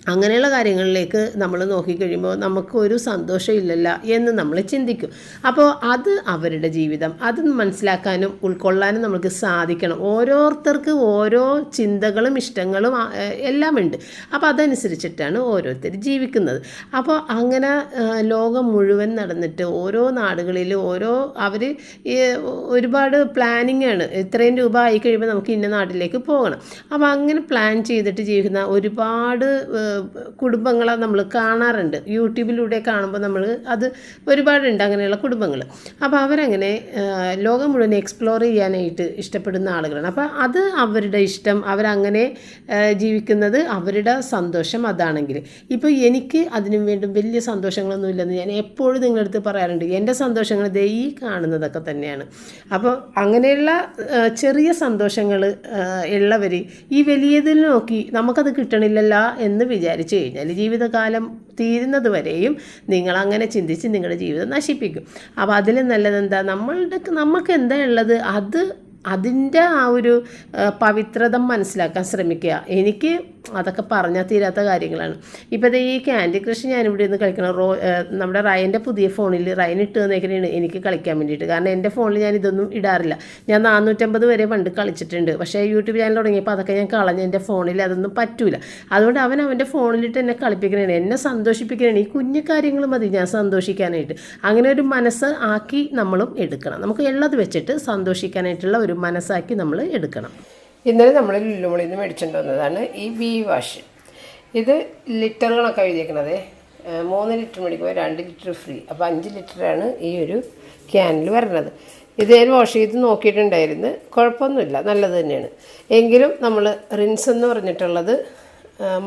അങ്ങനെയുള്ള കാര്യങ്ങളിലേക്ക് നമ്മൾ നോക്കിക്കഴിയുമ്പോൾ നമുക്കൊരു സന്തോഷമില്ലല്ല എന്ന് നമ്മൾ ചിന്തിക്കും. അപ്പോൾ അത് അവരുടെ ജീവിതം. അത് മനസ്സിലാക്കാനും ഉൾക്കൊള്ളാനും നമുക്ക് സാധിക്കണം. ഓരോരുത്തർക്ക് ഓരോ ചിന്തകളും ഇഷ്ടങ്ങളും എല്ലാം ഉണ്ട് അപ്പോൾ അതനുസരിച്ചിട്ടാണ് ഓരോരുത്തർ ജീവിക്കുന്നത്. അപ്പോൾ അങ്ങനെ ലോകം മുഴുവൻ നടന്നിട്ട് ഓരോ നാടുകളിൽ ഓരോ അവർ ഒരുപാട് പ്ലാനിങ് ആണ്. ഇത്രയും രൂപ ആയി കഴിയുമ്പോൾ നമുക്ക് ഇന്ന നാട്ടിലേക്ക് പോകണം. അപ്പോൾ അങ്ങനെ പ്ലാൻ ചെയ്തിട്ട് ജീവിക്കുന്ന ഒരുപാട് കുടുംബങ്ങളെ നമ്മൾ കാണാറുണ്ട്. യൂട്യൂബിലൂടെ കാണുമ്പോൾ നമ്മൾ അത് ഒരുപാടുണ്ട് അങ്ങനെയുള്ള കുടുംബങ്ങൾ അപ്പോൾ അവരങ്ങനെ ലോകം മുഴുവൻ എക്സ്പ്ലോർ ചെയ്യാനായിട്ട് ഇഷ്ടപ്പെടുന്ന ആളുകളാണ്. അപ്പോൾ അത് അവരുടെ ഇഷ്ടം അവരങ്ങനെ ജീവിക്കുന്നത് അവരുടെ സന്തോഷം അതാണെങ്കിൽ ഇപ്പോൾ എനിക്ക് അതിനും വേണ്ടി വലിയ സന്തോഷങ്ങളൊന്നും ഇല്ലെന്ന് ഞാൻ എപ്പോഴും നിങ്ങളുടെ അടുത്ത് പറയാറുണ്ട്. എന്റെ സന്തോഷങ്ങൾ ദൈ ഈ കാണുന്നതൊക്കെ തന്നെയാണ്. അപ്പോൾ അങ്ങനെയുള്ള ചെറിയ സന്തോഷങ്ങൾ ഉള്ളവർ ഈ വലിയതിൽ നോക്കി നമുക്കത് കിട്ടണില്ലല്ല എന്ന് വിചാരിച്ചു കഴിഞ്ഞാൽ ജീവിതകാലം തീരുന്നത് വരെയും നിങ്ങൾ അങ്ങനെ ചിന്തിച്ച് നിങ്ങളുടെ ജീവിതം നശിപ്പിക്കും. അപ്പോൾ അതിൽ നല്ലതെന്താ? നമ്മളുടെ നമുക്ക് എന്താ ഉള്ളത്? അത് അതിന്റെ ആ ഒരു പവിത്രത മനസ്സിലാക്കാൻ ശ്രമിക്കുക. എനിക്ക് അതൊക്കെ പറഞ്ഞാൽ തീരാത്ത കാര്യങ്ങളാണ്. ഇപ്പോൾ ഈ ക്യാൻഡി ക്രഷ് ഞാനിവിടെ നിന്ന് കളിക്കണം റോ നമ്മുടെ റയന്റെ പുതിയ ഫോണിൽ റയൻ ഇട്ട് തന്നേക്കണേണ് എനിക്ക് കളിക്കാൻ വേണ്ടിയിട്ട്. കാരണം എന്റെ ഫോണിൽ ഞാൻ ഇതൊന്നും ഇടാറില്ല. ഞാൻ നാനൂറ്റമ്പത് വരെ പണ്ട് കളിച്ചിട്ടുണ്ട്. പക്ഷേ യൂട്യൂബ് ചാനൽ തുടങ്ങിയപ്പോൾ അതൊക്കെ ഞാൻ കളഞ്ഞ് എന്റെ ഫോണിൽ അതൊന്നും പറ്റൂല. അതുകൊണ്ട് അവൻ അവന്റെ ഫോണിലിട്ട് എന്നെ കളിപ്പിക്കണേണ്. എന്നെ സന്തോഷിപ്പിക്കണേണ്. ഈ കുഞ്ഞു കാര്യങ്ങൾ മതി ഞാൻ സന്തോഷിക്കാനായിട്ട്. അങ്ങനെ ഒരു മനസ്സ് ആക്കി നമ്മളും എടുക്കണം. നമുക്ക് ഉള്ളത് വെച്ചിട്ട് സന്തോഷിക്കാനായിട്ടുള്ള ഒരു മനസ്സാക്കി നമ്മൾ എടുക്കണം. ഇന്നലെ നമ്മൾ ലുല്ലുമുളിൽ നിന്ന് മേടിച്ചുകൊണ്ട് വന്നതാണ് ഈ ബി വാഷ്. ഇത് ലിറ്ററുകളൊക്കെ എഴുതിയേക്കണത്. മൂന്ന് ലിറ്റർ മേടിക്കുമ്പോൾ രണ്ട് ലിറ്റർ ഫ്രീ. അപ്പോൾ അഞ്ച് ലിറ്ററാണ് ഈ ഒരു ക്യാനിൽ വരുന്നത് ഇത് വാഷ് ചെയ്ത് നോക്കിയിട്ടുണ്ടായിരുന്നു. കുഴപ്പമൊന്നുമില്ല. നല്ലത് തന്നെയാണ്. എങ്കിലും നമ്മൾ റിൻസ് എന്ന് പറഞ്ഞിട്ടുള്ളത്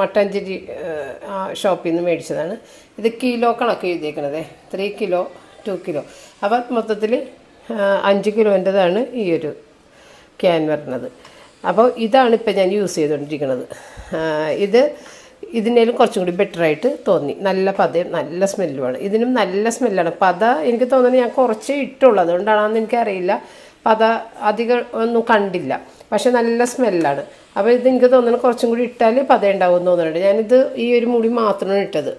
മട്ടാഞ്ചേരി ഷോപ്പിൽ നിന്ന് മേടിച്ചതാണ്. ഇത് കിലോ കണക്ക് എഴുതിയേക്കണത്. Three kilo two kilo. അപ്പോൾ മൊത്തത്തിൽ അഞ്ച് കിലോന്റെതാണ് ഈ ഒരു ക്യാൻ വരുന്നത് അപ്പോൾ ഇതാണ് ഇപ്പോൾ ഞാൻ യൂസ് ചെയ്തുകൊണ്ടിരിക്കുന്നത്. ഇത് ഇതിനേലും കുറച്ചും കൂടി ബെറ്ററായിട്ട് തോന്നി. നല്ല പതയും നല്ല സ്മെല്ലുമാണ് ഇതിനും നല്ല സ്മെല്ലാണ് പത എനിക്ക് തോന്നുന്നത് ഞാൻ കുറച്ചേ ഇട്ടുള്ളൂ. അതുകൊണ്ടാണെന്ന് എനിക്കറിയില്ല. പത അധികം ഒന്നും കണ്ടില്ല. പക്ഷെ നല്ല സ്മെല്ലാണ് അപ്പോൾ ഇത് എനിക്ക് തോന്നുന്നു കുറച്ചും കൂടി ഇട്ടാൽ പത ഉണ്ടാവും തോന്നുന്നുണ്ട്. ഞാനിത് ഈ ഒരു മുടി മാത്രമാണ് ഇട്ടത്.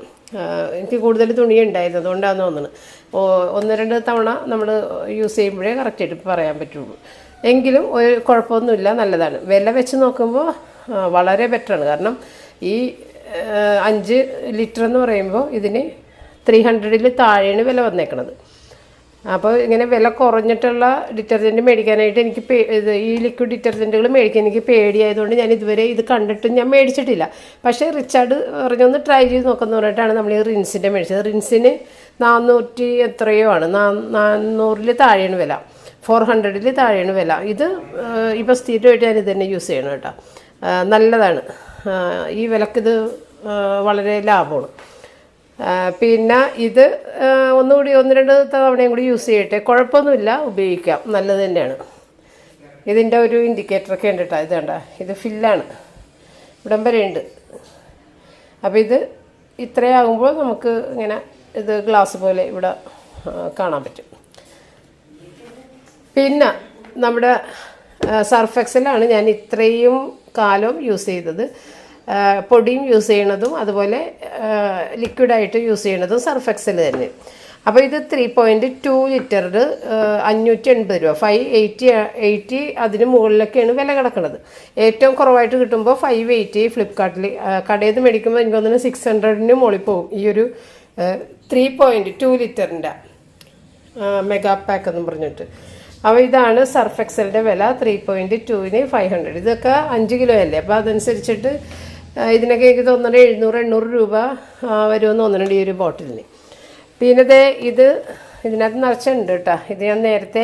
എനിക്ക് കൂടുതൽ തുണി ഉണ്ടായിരുന്നു. അതുകൊണ്ടാണെന്ന് തോന്നുന്നത്. ഒന്ന് രണ്ട് തവണ നമ്മൾ യൂസ് ചെയ്യുമ്പോഴേ കറക്റ്റായിട്ട് പറയാൻ പറ്റുള്ളൂ. എങ്കിലും ഒരു കുഴപ്പമൊന്നുമില്ല നല്ലതാണ്. വില വെച്ച് നോക്കുമ്പോൾ വളരെ ബെറ്ററാണ് കാരണം ഈ അഞ്ച് ലിറ്റർ എന്ന് പറയുമ്പോൾ ഇതിന് ത്രീ ഹൺഡ്രഡിൽ താഴെയാണ് വില വന്നേക്കണത്. അപ്പോൾ ഇങ്ങനെ വില കുറഞ്ഞിട്ടുള്ള ഡിറ്റർജന്റ് മേടിക്കാനായിട്ട് എനിക്ക് ഇത് ഈ ലിക്വിഡ് ഡിറ്റർജന്റുകൾ മേടിക്കാൻ എനിക്ക് പേടിയായതുകൊണ്ട് ഞാൻ ഇതുവരെ ഇത് കണ്ടിട്ടും ഞാൻ മേടിച്ചിട്ടില്ല. പക്ഷേ റിച്ചാർഡ് പറഞ്ഞൊന്ന് ട്രൈ ചെയ്ത് നോക്കുന്ന പറഞ്ഞിട്ടാണ് നമ്മൾ ഈ റിൻസിന്റെ മേടിച്ചത്. റിൻസിന് നാനൂറ്റി എത്രയോ ആണ്. നാ- നാനൂറിൽ താഴെയാണ് വില. ഫോർ ഹൺഡ്രഡിൽ താഴെയാണ് വില. ഇത് ഇപ്പോൾ സ്ഥിരമായിട്ട് ഞാൻ ഇത് തന്നെ യൂസ് ചെയ്യണം കേട്ടോ. നല്ലതാണ്. ഈ വിലക്കിത് വളരെ ലാഭമാണ്. പിന്നെ ഇത് ഒന്നുകൂടി ഒന്ന് രണ്ട് തവണയും കൂടി യൂസ് ചെയ്യട്ടെ. കുഴപ്പമൊന്നുമില്ല ഉപയോഗിക്കാം. നല്ലത് തന്നെയാണ്. ഇതിന്റെ ഒരു ഇൻഡിക്കേറ്ററൊക്കെ ഉണ്ട് കേട്ടോ. ഇത് കണ്ട ഇത് ഫില്ലാണ്. ഇവിടം വരെ ഉണ്ട്. അപ്പോൾ ഇത് ഇത്രയാകുമ്പോൾ നമുക്ക് ഇങ്ങനെ ഇത് ഗ്ലാസ് പോലെ ഇവിടെ കാണാൻ പറ്റും. പിന്നെ നമ്മുടെ സർഫ് എക്സലാണ് ഞാൻ ഇത്രയും കാലം യൂസ് ചെയ്തത്. പൊടിയും യൂസ് ചെയ്യണതും അതുപോലെ ലിക്വിഡായിട്ട് യൂസ് ചെയ്യണതും സർഫ് എക്സൽ തന്നെ. അപ്പോൾ ഇത് ത്രീ പോയിന്റ് ടു ലിറ്ററിൽ അഞ്ഞൂറ്റി എൺപത് രൂപ. ഫൈവ് എയ്റ്റി എയ്റ്റി അതിന് മുകളിലൊക്കെയാണ് വില കിടക്കുന്നത് ഏറ്റവും കുറവായിട്ട് കിട്ടുമ്പോൾ ഫൈവ് എയ്റ്റി ഫ്ലിപ്കാർട്ടിൽ കടയിൽ നിന്ന് മേടിക്കുമ്പോൾ എനിക്ക് തന്നെ സിക്സ് ഹൺഡ്രഡിന് മുകളിൽ പോകും. ഈ ഒരു ത്രീ പോയിന്റ് ടു ലിറ്ററിന്റെ മെഗാ പാക്ക് എന്ന് പറഞ്ഞിട്ട്. അപ്പോൾ ഇതാണ് സർഫ് എക്സലിന്റെ വില ത്രീ പോയിന്റ് ടുവിന് ഫൈവ് ഹൺഡ്രഡ് ഇതൊക്കെ അഞ്ച് കിലോ അല്ലേ? അപ്പോൾ അതനുസരിച്ചിട്ട് ഇതിനൊക്കെ എനിക്ക് തോന്നുന്നത് എഴുന്നൂറ് എണ്ണൂറ് രൂപ വരുമെന്ന് തോന്നുന്നുണ്ട് ഈ ഒരു ബോട്ടിലിന് പിന്നെ ഇത് ഇതിനകത്ത് നിറച്ചുണ്ട് കേട്ടോ. ഇത് ഞാൻ നേരത്തെ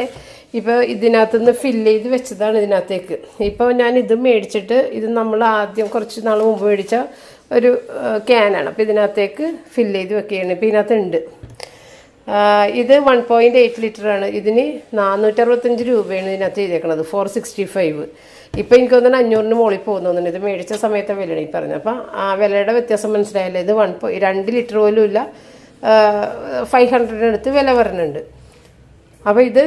ഇപ്പോൾ ഇതിനകത്തുനിന്ന് ഫില്ല് ചെയ്ത് വെച്ചതാണ് ഇതിനകത്തേക്ക്. ഇപ്പോൾ ഞാൻ ഇത് മേടിച്ചിട്ട് ഇത് നമ്മൾ ആദ്യം കുറച്ച് നാൾ മുമ്പ് മേടിച്ച ഒരു ക്യാനാണ് അപ്പോൾ ഇതിനകത്തേക്ക് ഫില്ല് ചെയ്ത് വെക്കുകയാണ്. ഇപ്പോൾ ഇതിനകത്തുണ്ട്. ആ, ഇത് വൺ പോയിന്റ് എയ്റ്റ് ലിറ്ററാണ് ഇതിന് നാനൂറ്ററുപത്തഞ്ച് രൂപയാണ് ഇതിനകത്ത് ചെയ്തേക്കണത് ഫോർ സിക്സ്റ്റി ഫൈവ് ഇപ്പം എനിക്ക് തോന്നുന്നു അഞ്ഞൂറിന് മുകളിൽ പോകുന്നുണ്ട്. ഇത് മേടിച്ച സമയത്തെ വിലയാണ് ഈ പറഞ്ഞത്. അപ്പം ആ വിലയുടെ വ്യത്യാസം മനസ്സിലായല്ലോ? ഇത് വൺ പോ രണ്ട് ലിറ്റർ പോലും ഇല്ല. ഫൈവ് ഹൺഡ്രഡിനടുത്ത് വില വരുന്നുണ്ട്. അപ്പോൾ ഇത്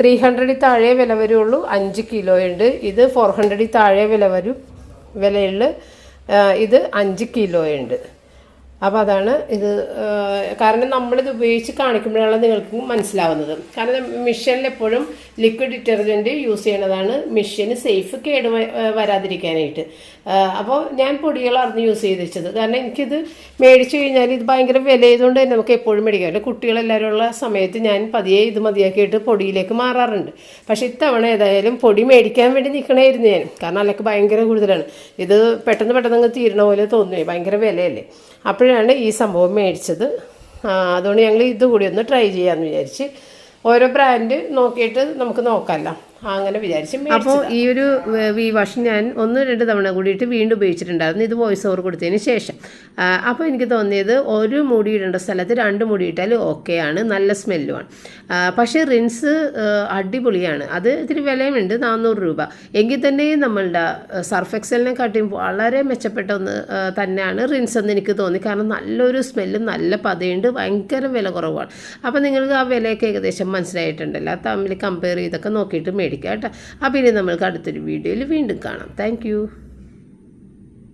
ത്രീ ഹൺഡ്രഡിൽ താഴെ വില വരുള്ളൂ. അഞ്ച് കിലോ ഉണ്ട്. ഇത് ഫോർ ഹൺഡ്രഡിൽ താഴെ വില വരും. വിലയുള്ള ഇത് അഞ്ച് കിലോ ഉണ്ട്. അപ്പോൾ അതാണ് ഇത് കാരണം നമ്മളിത് ഉപയോഗിച്ച് കാണിക്കുമ്പോഴാണ് നിങ്ങൾക്ക് മനസ്സിലാവുന്നത്. കാരണം മിഷനിലെപ്പോഴും ലിക്വിഡ് ഡിറ്റർജന്റ് യൂസ് ചെയ്യണതാണ്. മെഷീന് സേഫ് കേട് വരാതിരിക്കാനായിട്ട്. അപ്പോൾ ഞാൻ പൊടികളായിരുന്നു യൂസ് ചെയ്ത് വെച്ചത് കാരണം എനിക്കിത് മേടിച്ചു കഴിഞ്ഞാൽ ഇത് ഭയങ്കര വില ചെയ്തുകൊണ്ട് തന്നെ നമുക്ക് എപ്പോഴും മേടിക്കാം. അല്ലെങ്കിൽ കുട്ടികളെല്ലാവരും ഉള്ള സമയത്ത് ഞാൻ പതിയെ ഇത് മതിയാക്കിയിട്ട് പൊടിയിലേക്ക് മാറാറുണ്ട്. പക്ഷേ ഇത്തവണ ഏതായാലും പൊടി മേടിക്കാൻ വേണ്ടി നിൽക്കണമായിരുന്നു ഞാൻ. കാരണം അല്ലെങ്കിൽ ഭയങ്കര കൂടുതലാണ്. ഇത് പെട്ടെന്ന് പെട്ടെന്ന് അങ്ങ് തീരണ പോലെ തോന്നുകയെ ഭയങ്കര വിലയല്ലേ. അപ്പോഴാണ് ഈ സംഭവം മേടിച്ചത്. അതുകൊണ്ട് ഞങ്ങൾ ഇതുകൂടി ഒന്ന് ട്രൈ ചെയ്യാമെന്ന് വിചാരിച്ച് ഓരോ ബ്രാൻഡ് നോക്കിയിട്ട് നമുക്ക് നോക്കാമല്ലോ അങ്ങനെ വിചാരിച്ച് അപ്പോൾ ഈ ഒരു വി വാഷ് ഞാൻ ഒന്ന് രണ്ട് തവണ കൂടിയിട്ട് വീണ്ടും ഉപയോഗിച്ചിട്ടുണ്ടായിരുന്നു. ഇത് വോയിസ് ഓവർ കൊടുത്തതിന് ശേഷം. അപ്പോൾ എനിക്ക് തോന്നിയത് ഒരു മുടി ഇടേണ്ട സ്ഥലത്ത് രണ്ട് മുടി ഇട്ടാൽ ഓക്കെ ആണ് നല്ല സ്മെല്ലുമാണ് പക്ഷേ റിൻസ് അടിപൊളിയാണ്. അത് ഇത്തിരി വിലയുമുണ്ട് നാനൂറ് രൂപ. എങ്കിൽ തന്നെ നമ്മളുടെ സർഫ് എക്സലിനെ കാട്ടിയും വളരെ മെച്ചപ്പെട്ട ഒന്ന് തന്നെയാണ് റിൻസ് എന്ന് എനിക്ക് തോന്നി. കാരണം നല്ലൊരു സ്മെല്ലും നല്ല പതയുണ്ട് ഭയങ്കര വില കുറവാണ്. അപ്പോൾ നിങ്ങൾക്ക് ആ വിലയൊക്കെ ഏകദേശം മനസ്സിലായിട്ടുണ്ടല്ലോ. തമ്മിൽ കമ്പയർ ചെയ്തൊക്കെ നോക്കിയിട്ട് മേടിക്കാം കേട്ടോ അപ്പോൾ ഇനി നമ്മൾക്ക് അടുത്തൊരു വീഡിയോയിൽ വീണ്ടും കാണാം. താങ്ക്